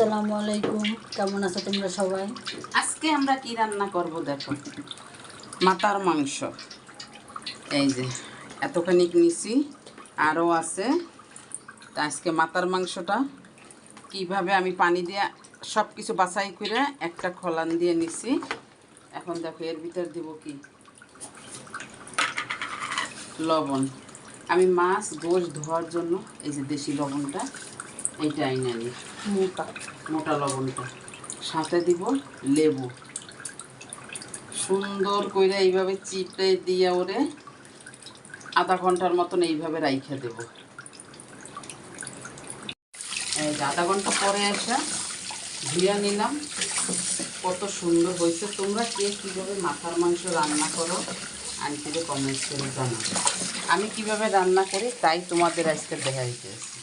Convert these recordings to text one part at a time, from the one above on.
আসসালামু আলাইকুম। কেমন আছো তোমরা সবাই? আজকে আমরা কি রান্না করব দেখো? মাথার মাংস। এই যে, এতখানি নিছি। আরও আছে। তা আজকে মাথার মাংসটা কীভাবে আমি পানি দিয়ে সব কিছু বাছাই করে একটা খলান দিয়ে নিছি। এখন দেখো, এর ভিতর দিব কি? লবণ। আমি মাছ, গোশ ধোয়ার জন্য এই যে দেশি লবণটা এইটা আইনা নিই মোটা। মোটা লবণটা। সাথে দিব লেবু। সুন্দর করে এইভাবে চিপে দিয়ে ওরে আধা ঘণ্টার মতন এইভাবে রাইখে দেব। আধা ঘণ্টা পরে এসে ধুয়ে নিলাম। কত সুন্দর হয়েছে। তোমরা কে কীভাবে মাথার মাংস রান্না করো আন্টিরে কমেন্টস করে জানাব আমি কীভাবে রান্না করি তাই তোমাদের আজকে দেখাইতে আসি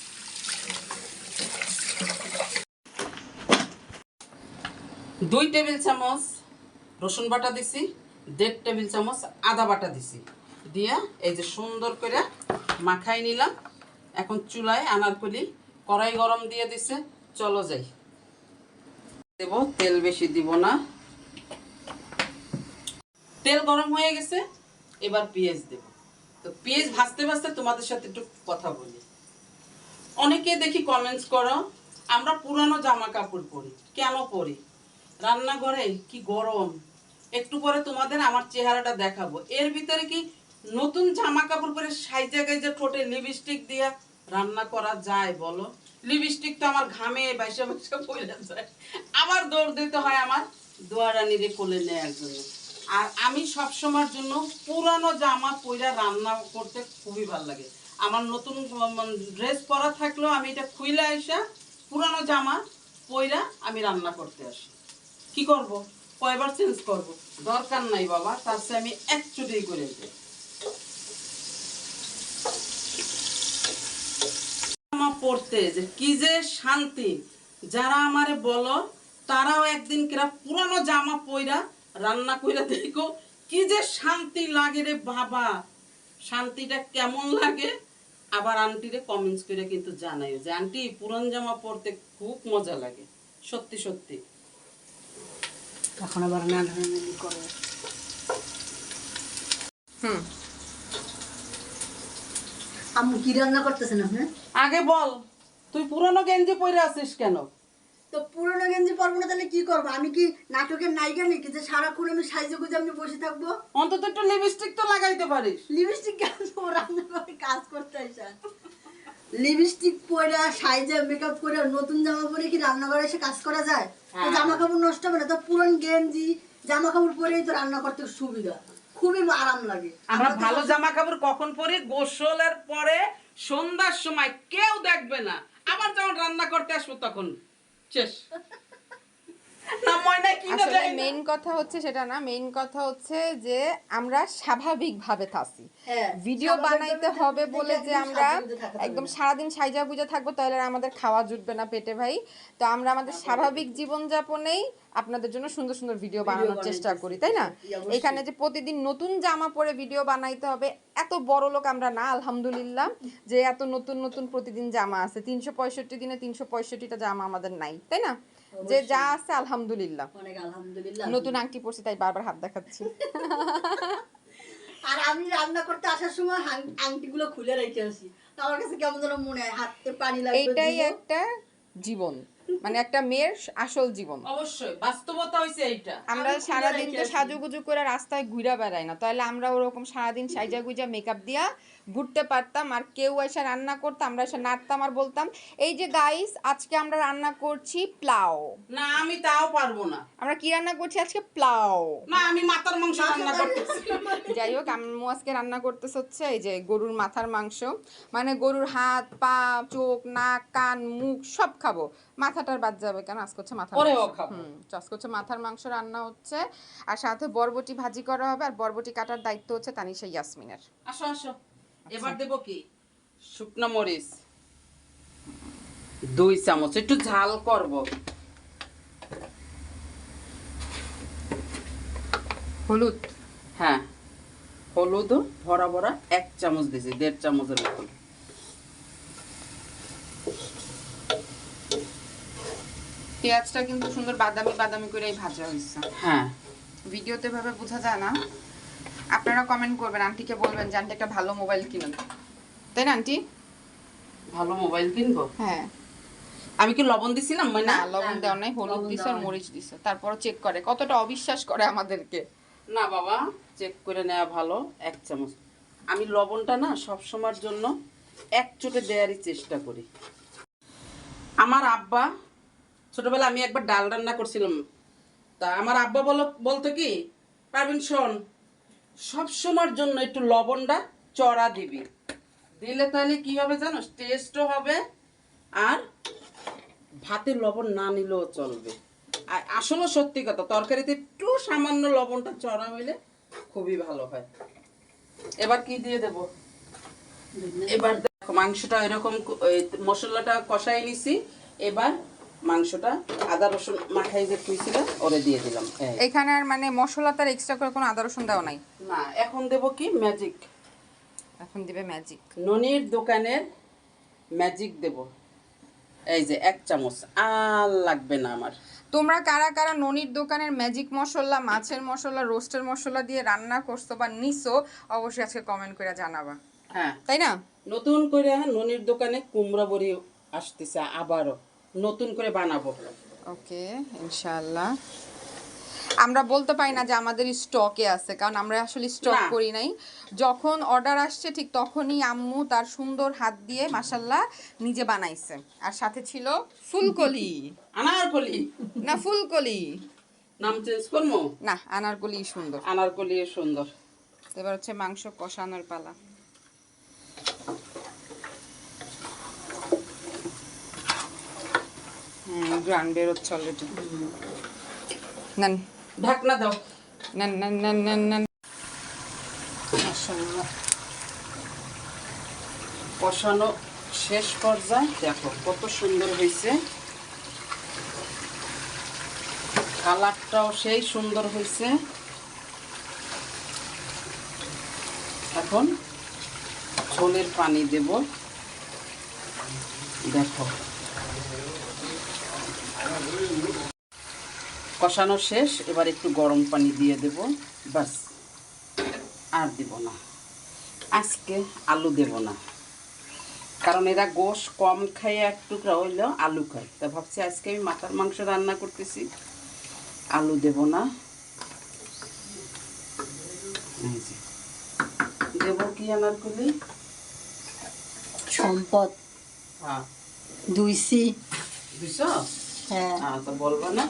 দুই টেবিল চামচ রসুন বাটা দিছি, দেড় টেবিল চামচ আদা বাটা দিছি। দিয়া এই যে সুন্দর করে মাখাই নিলাম। এখন চুলায় আনার কলি কড়াই গরম দিয়ে দিছে, চলো যাই। দেব, তেল বেশি দিব না। তেল গরম হয়ে গেছে, এবার পেঁয়াজ দেব। তো পেঁয়াজ ভাজতে ভাজতে তোমাদের সাথে একটু কথা বলি। অনেকে দেখি কমেন্টস করো, আমরা পুরানো জামা কাপড় পরি, কেন পরি? রান্নাঘরে কি গরম? একটু পরে তোমাদের আমার চেহারাটা দেখাবো। এর ভিতরে কি নতুন জামা কাপড় পরে সাইজা গাইজা ঠোঁটে লিপস্টিক দিয়া রান্না করা যায় বলো? লিপস্টিক তো আমার ঘামে, বাইসা বাইসা পড়ে যায়। আবার দৌড় দিতে হয় আমার দোয়ারানিরে কোলে নেয়ার জন্য। আর আমি সব সময়ের জন্য পুরানো জামা পইরা রান্না করতে খুবই ভালো লাগে। আমার নতুন ড্রেস পরা থাকলেও আমি এটা খুইলা এসে পুরানো জামা পইরা আমি রান্না করতে আসি। কি করব? কয়বার চেঞ্জ করব? দরকার নাই বাবা, তার চেয়ে আমি এক চুটেই করে দিই পড়তে যে কি যে শান্তি, যারা আমারে বলো, তারাও একদিন কিরা পুরানো জামা পইরা রান্না কইরা দেখো, কি যে শান্তি লাগে রে বাবা। শান্তিটা কেমন লাগে? আবার আন্টিরে কমেন্টস করে কিন্তু জানাই যে, আন্টি, পুরান জামা পরতে খুব মজা লাগে। সত্যি সত্যি। তখন আবার নাড়ানাড়ি করে হুম। আম্মু কি রান্না করতেছেন আপনি? আগে বল তুই পুরনো গেঞ্জি পরে আছিস কেন? তো পুরোনো গেঞ্জি পরবো না তাহলে কি করব? আমি কি নাটকের নায়িকা নাকি যে সারাক্ষণ আমি সাইজে গুজে আমি বসে থাকব? অন্তত একটু লিপস্টিক তো লাগাইতে পারিস। লিপস্টিক কেন? রান্না করে কাজ করতে আসা। লিপস্টিক পরে সাইজে মেকআপ করে নতুন জামা পরে কি রান্নাঘরে এসে কাজ করা যায়? হ্যাঁ। জামা কাপড় নষ্ট হবে না তো পুরন গেঞ্জি জামা কাপড় পরেই তো রান্না করতে সুবিধা। খুবই আরাম লাগে। আমরা ভালো জামা কাপড় কখন পরি? গোসলের পরে সন্ধ্যার সময় কেউ দেখবে না। আবার যখন রান্না করতে আসব তখন। শেষ। না কি না আসলে মেইন কথা হচ্ছে সেটা না মেইন কথা হচ্ছে যে আমরা স্বাভাবিকভাবে থাকি হ্যাঁ, ভিডিও বানাইতে হবে বলে যে আমরা একদম সারাদিন সাইজা গুজা থাকব তাহলে আমাদের খাওয়া জুটবে না পেটে ভাই। তো আমরা আমাদের স্বাভাবিক জীবনযাপনেই আপনাদের জন্য সুন্দর সুন্দর ভিডিও বানানোর চেষ্টা করি তাই না? এখানে যে প্রতিদিন নতুন জামা পরে ভিডিও বানাইতে হবে এত বড় লোক আমরা না আলহামদুলিল্লাহ যে এত নতুন নতুন প্রতিদিন জামা আছে। তিনশো পঁয়ষট্টি দিনে তিনশো পঁয়ষট্টিটা জামা আমাদের নাই তাই না? যে যা আছে আলহামদুলিল্লাহ। অনেক আলহামদুলিল্লাহ। নতুন আংটি পরছি তাই বারবার হাত দেখাচ্ছি। আর আমি রান্না করতে আসার সময় আংটিগুলো খুলে রেখে আসি। আমার কাছে কেমন যেন মনে হয় হাতে পানি লাগবে এইটাই দিব। একটা জীবন। মানে একটা মেয়ের আসল জীবন। অবশ্যই বাস্তবতা হইছে এইটা। আমরা সারাদিন তো সাজুগুজু করে রাস্তায় ঘুরা বেড়াই না। তাহলে আমরা ওরকম সারাদিন সাইজা গুজা মেকআপ দিয়া ঘুরতে পারতাম আর কেউ এসে রান্না করতাম আমরা এসে নাড়তাম আর বলতাম এই যে গাইস আজকে আমরা রান্না করছি প্লাও। না আমি তাও পারব না। আমরা কি রান্না করছি আজকে? প্লাও। না আমি মাথার মাংস রান্না করতেছি। যাই হোক আম্মু আজকে রান্না করতেছে হচ্ছে এই যে গরুর মাথার মাংস। মানে গরুর হাত পা চোখ নাক কান মুখ সব খাব। মাথাটার বাদ যাবে কেন? আজকে হচ্ছে মাথা। হুম আজকে হচ্ছে মাথার মাংস রান্না হচ্ছে। আর সাথে বরবটি ভাজি করা হবে আর বরবটি কাটার দায়িত্ব হচ্ছে তানিশা ইয়াসমিনের। আসো আসো। এবার দেব কি? শুকনো মরিচ। দুই চামচ একটু ঝাল করব। হলুদ? হ্যাঁ। হলুদও ভরা ভরা এক চামচ দিয়েছি দেড় চামচের মতন পেঁয়াজটা কিন্তু সুন্দর বাদামি বাদামি করেই ভাজা হয়েছে। হ্যাঁ। ভিডিওতে ভাবে বোঝা যায় না। আপনারা কমেন্ট করবেন আন্টিকে বলবেন যে আন্টি একটা ভালো মোবাইল কিনুন। তাই না আন্টি? ভালো মোবাইল কিনবো? হ্যাঁ। আমি কি লবণ দিছিলাম মানে না লবণ দেওয়া নাই হলুদ দিছে আর মরিচ দিছে। তারপর চেক করে কতটা অবিশ্বাস করে আমাদেরকে। না বাবা চেক করে নেওয়া ভালো এক চামচ। আমি লবণটা না সব সময়ের জন্য এক চোটে দেওয়ারই চেষ্টা করি। আমার আব্বা ছোটবেলা আমি একবার ডাল রান্না করছিলাম। তা আমার আব্বা বলো বলতো কি পারবেন শোন সব সময়ের জন্য একটু লবণটা চড়া দিবি। দিলে তাহলে কি হবে জানো টেস্টও হবে আর ভাতে লবণ না নিলেও চলবে। আর আসলে সত্যি কথা তরকারিতে একটু সামান্য লবণটা চড়া হইলে খুবই ভালো হয়। এবার কি দিয়ে দেব? এবার দেখো মাংসটা এরকম মশলাটা কষাই নিছি। এবার মাংসটা আদা রসুন মাখাই যে কুইছিল ওরে দিয়ে দিলাম। এখানে আর মানে মশলা তার এক্সট্রা করে কোনো আদা রসুন দেওয়া নাই? না এখন দেব কি? ম্যাজিক এখন দিবে ম্যাজিক ননির দোকানের ম্যাজিক দেব। এই যে এক চামচ। আর লাগবে না আমার। তোমরা কারা কারা ননির দোকানের ম্যাজিক মশলা মাছের মশলা রোস্টের মশলা দিয়ে রান্না করছ বা নিছো অবশ্যই আজকে কমেন্ট করে জানাবা। হ্যাঁ। তাই না? নতুন করে ননির দোকানে কুমড়া বড়ি আসতেছে আবারও। নতুন করে বানাবো। ওকে ইনশাআল্লাহ। আমরা বলতে পারি না যে আমাদের স্টকে আছে কারণ আমরা আসলে স্টক করি নাই। যখন অর্ডার আসছে ঠিক তখনই আম্মু তার সুন্দর হাত দিয়ে মাসাল্লাহ নিজে বানাইছে। আর সাথে ছিল ফুলকলি। আনারকলি। না ফুলকলি। নাম চেঞ্জ করব? না আনারকলি সুন্দর। আনারকলি সুন্দর। এবার হচ্ছে মাংস কষানোর পালা। গ্রান বেরোচ্ছে অলরেডি নেন। ঢাকনা দাও। নেন নেন নেন নেন নেন। কষানো শেষ পর্যায়ে দেখো কত সুন্দর হয়েছে। কালারটাও সেই সুন্দর হয়েছে। এখন ঝোলের পানি দেব। দেখো। কষানো শেষ এবার একটু গরম পানি দিয়ে দেব। বাস আর দেব না। আজকে আলু দেব না। কারণ এরা গোশ কম খায় এক টুকরা হইলেও আলু খায়। তা ভাবছি আজকে আমি মাথার মাংস রান্না করতেছি। আলু দেব না। দেব কি আনারকলি সম্পদ। হ্যাঁ। দুই সি দুশো হ্যাঁ। হ্যাঁ তো বলব না?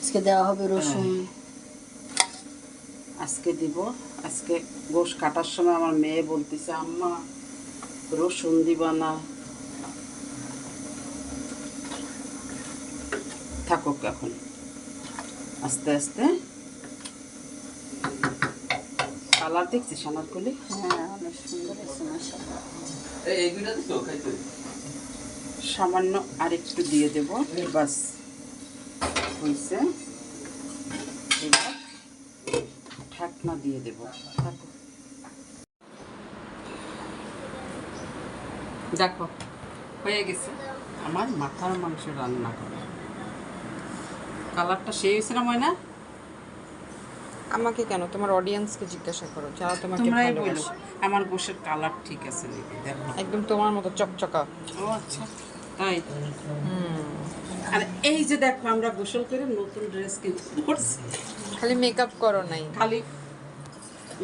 আজকে দেওয়া হবে রসুন। আজকে দিব। আজকে গোশ কাটার সময় আমার মেয়ে বলতেছে আম্মা রসুন দিবা না। থাকুক এখন। আস্তে আস্তে। কালার দেখছিস আমার কলি? হ্যাঁ অনেক সুন্দর আছে মাশাআল্লাহ। সামান্য আরেকটু দিয়ে দেব। বাস হয়েছে। এবার ঢাকনা দিয়ে দেব। দেখো হয়ে গেছে। আমার মাথার মাংস রান্না করা। কালারটা সেই হয়েছে না ময়না? আমাকে কেন? তোমার অডিয়েন্সকে জিজ্ঞাসা করো যারা তোমাকে ভালোবাসে। আমার গোশের কালার ঠিক আছে দেখো। একদম তোমার মতো চকচকা। ও আচ্ছা। তাই আর এই যে দেখো আমরা গোসল করে নতুন ড্রেস কিন্তু পরছি খালি মেকআপ করো নাই। খালি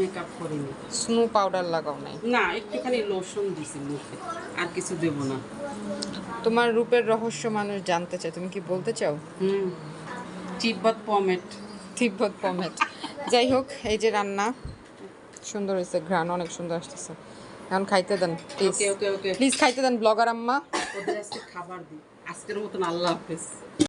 মেকআপ করিনি। স্নো পাউডার লাগাও নাই। না একটুখানি লোশন দিছি মুখে আর কিছু দেব না। তোমার রূপের রহস্য মানুষ জানতে চায় তুমি কি বলতে চাও? হুম চিব্বত পমেট তিব্বত পমেট যাই হোক এই যে রান্না সুন্দর হয়েছে ঘ্রাণ অনেক সুন্দর আসতেছে। এখন খাইতে দেন প্লিজ খাইতে দেন ব্লগার আম্মা। ওদের আজকে খাবার দিই। আজকের মতন আল্লাহ হাফেজ।